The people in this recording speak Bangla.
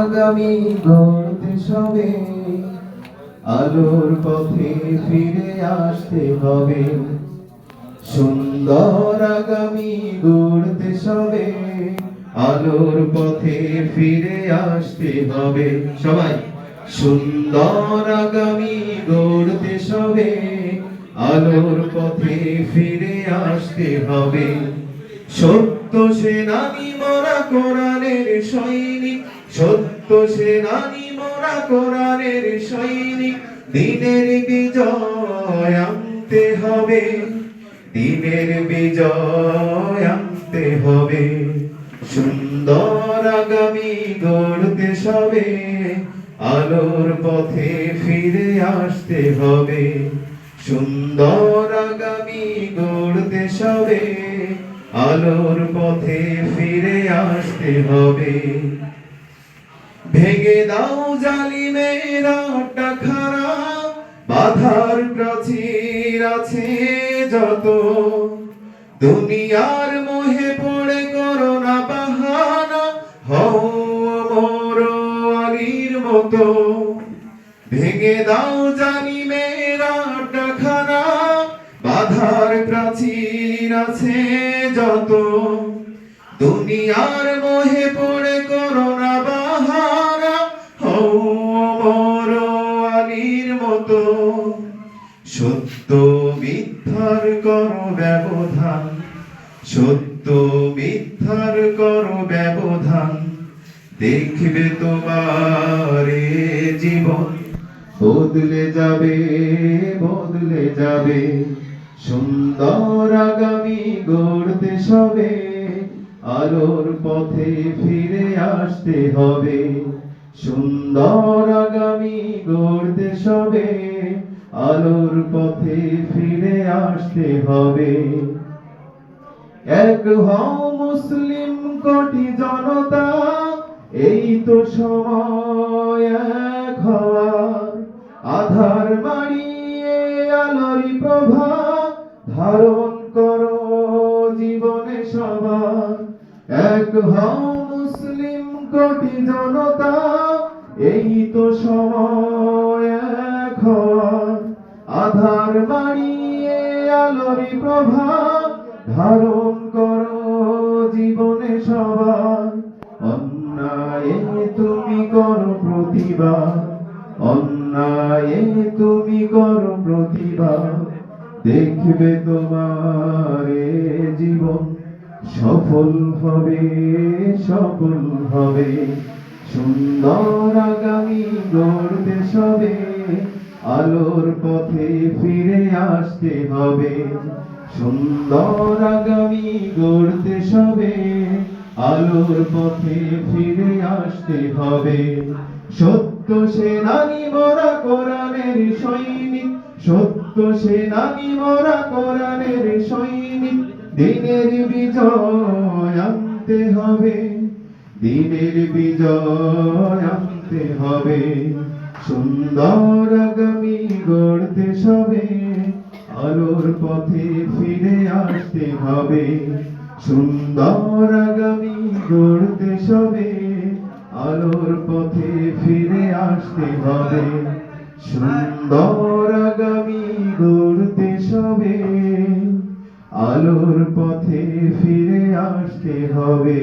আগামী গড়তে সবে আলোর পথে ফিরে আসতে হবে। সুন্দর আগামী গড়তে সবে আলোর পথে ফিরে আসতে হবে। সবাই সুন্দর আগামী গড়তে সবে আলোর পথে ফিরে আসতে হবে। সত্য সেনানি মোরা কোরআনের সৈনিক, সত্য সেনানি মোরা কোরআনের সৈনিক। দিনের বিজয় আনতে হবে, দিনের বিজয় আনতে হবে। সুন্দর আগামী গড়তে সবে, আলোর পথে ফিরে আসতে হবে। সুন্দর আগামী গড়তে সবে আলোর পথে ফিরে আসতে হবে। ভেঙে দাও জালিমের খারা বাধার প্রাচীর আছে যত। দুনিয়ার মোহে পড়ে করো না বাহানা, হও মোর আলীর মতো। ভেঙে দাও জানি জালিমের খানা বাধার প্রাচীর আছে যত। দুনিয়ার মোহে পড়ে করোনা বাহারা, হও অমর আলীর মতো। সত্য মিথ্যার কর ব্যবধান, সত্য মিথ্যার কর ব্যবধান। দেখবে তোমার জীবন, বদলে যাবে বদলে যাবে। সুন্দর আগামী গড়তে সবে, আলোর পথে ফিরে আসতে হবে। সুন্দর আগামী গড়তে সবে, আলোর পথে ফিরে আসতে হবে। এক হও মুসলিম কোটি জনতা, এই তো সময় এক হওয়ার। আধার মারিয়ে আলোরি প্রভা ধারণ করো জীবনে সবার। এক হও মুসলিম কোটি জনতা, এই তো সময় এক আধার মারিয়ে আলোরি প্রভা ধারণ করো জীবনে সবার। অন্যায় তুমি করো প্রতিবাদ, অন্যায় তুমি করো প্রতিবাদ। দেখবে তোমার জীবন। সফল হবে সফল হবে। সুন্দর আগামী গড়তে সবে। আলোর পথে ফিরে আসতে হবে। সুন্দর আগামী গড়তে সবে। আলোর পথে ফিরে আসতে হবে। সত্য সেনানি মোরা কোরআনের সৈনিক সত্য সেনানি মোরা কোরআনের সৈনিক। দিনের বিজয় আনতে হবে, দিনের বিজয় আনতে হবে। সুন্দর আগামী গড়তে সবে, আলোর পথে ফিরে আসতে হবে। সুন্দর আগামী গড়তে সবে, আলোর পথে ফিরে আসতে হবে। সুন্দর আগামী গড়তে সবে আলোর পথে ফিরে আসতে হবে।